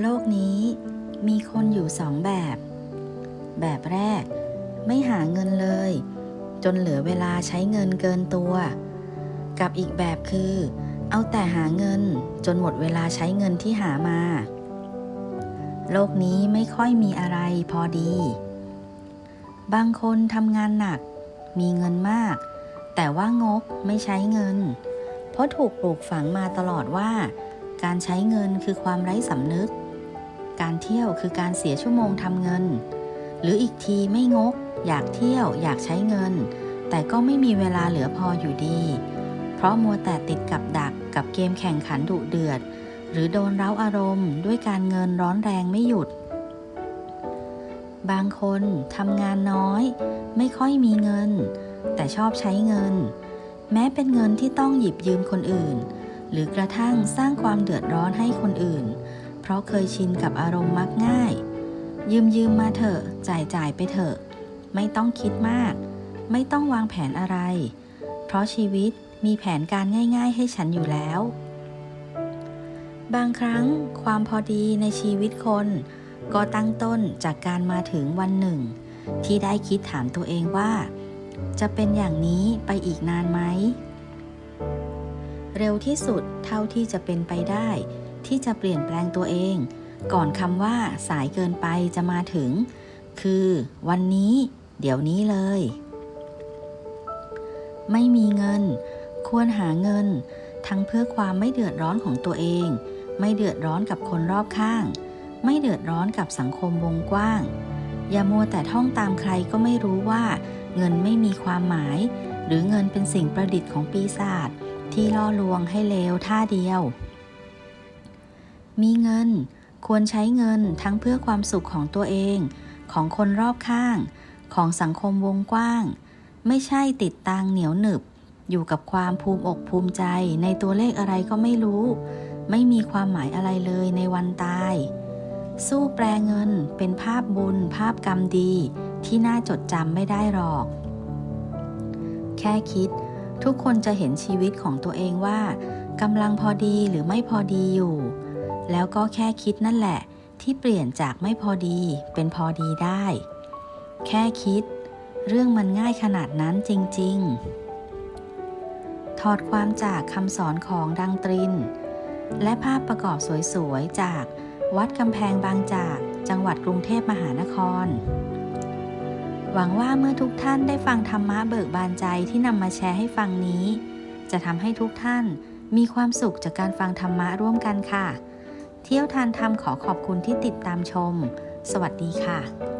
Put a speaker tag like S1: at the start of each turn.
S1: โลกนี้มีคนอยู่สองแบบ แบบแรกไม่หาเงินเลย จนเหลือเวลาใช้เงินเกินตัว กับอีกแบบคือ เอาแต่หาเงินจนหมดเวลาใช้เงินที่หามา โลกนี้ไม่ค่อยมีอะไรพอดี บางคนทำงานหนัก มีเงินมาก แต่ว่างกไม่ใช้เงิน เพราะถูกปลูกฝังมาตลอดว่า การใช้เงินคือความไร้สำนึก การเที่ยวคือการเสียชั่วโมงทำเงิน หรืออีกทีไม่งก อยากเที่ยว อยากใช้เงิน แต่ก็ไม่มีเวลาเหลือพออยู่ดี เพราะมัวแต่ติดกับดักกับเกมแข่งขันดุเดือด หรือโดนเร้าอารมณ์ ด้วยการเงินร้อนแรงไม่หยุด บางคนทำงานน้อย ไม่ค่อยมีเงิน แต่ชอบใช้เงิน แม้เป็นเงินที่ต้องหยิบยืมคนอื่น หรือกระทั่งสร้างความเดือดร้อนให้คนอื่น เพราะเคยชินกับอารมณ์มักง่าย ยืมยืมมาเถอะ จ่ายจ่ายไปเถอะ ไม่ต้องคิดมาก ไม่ต้องวางแผนอะไร เพราะชีวิตมีแผนการง่าย ๆ ให้ฉันอยู่แล้ว บางครั้งความพอดีในชีวิตคน ก็ตั้งต้นจากการมาถึงวันหนึ่ง ที่ได้คิดถามตัวเองว่า จะเป็นอย่างนี้ไปอีกนานไหม เร็วที่สุดเท่าที่จะเป็นไปได้ ที่จะเปลี่ยนแปลงตัวเอง ก่อนคำว่าสายเกินไปจะมาถึง คือวันนี้ เดี๋ยวนี้เลย ไม่มีเงิน ควรหาเงิน ทั้งเพื่อความไม่เดือดร้อนของตัวเอง ไม่เดือดร้อนกับคนรอบข้าง ไม่เดือดร้อนกับสังคมวงกว้าง อย่ามัวแต่ท่องตามใครก็ไม่รู้ว่า เงินไม่มีความหมาย หรือเงินเป็นสิ่งประดิษฐ์ของปีศาจ ที่ล่อลวงให้เลวท่าเดียว มีเงิน ควรใช้เงินทั้งเพื่อความสุขของตัวเอง ของคนรอบข้าง ของสังคมวงกว้าง ไม่ใช่ติดตังเหนียวหนึบ อยู่กับความภูมิอกภูมิใจในตัวเลขอะไรก็ไม่รู้ ไม่มีความหมายอะไรเลยในวันตาย สู้แปลเงินเป็นภาพบุญ ภาพกรรมดีที่น่าจดจำไม่ได้หรอก แค่คิด ทุกคนจะเห็นชีวิตของตัวเองว่ากำลังพอดีหรือไม่พอดีอยู่ แล้วก็แค่คิดนั่นแหละ ที่เปลี่ยนจากไม่พอดีเป็นพอดีได้ แค่คิด เรื่องมันง่ายขนาดนั้นจริง ๆ ถอดความจากคำสอนของดังตริน และภาพประกอบสวย ๆ จากวัดกำแพงบางจากจังหวัดกรุงเทพมหานคร หวังว่าเมื่อทุกท่านได้ฟังธรรมะเบิกบานใจที่นำมาแชร์ให้ฟังนี้ จะทำให้ทุกท่านมีความสุขจากการฟังธรรมะร่วมกันค่ะ เที่ยวทานธรรมขอขอบคุณที่ติดตามชม สวัสดีค่ะ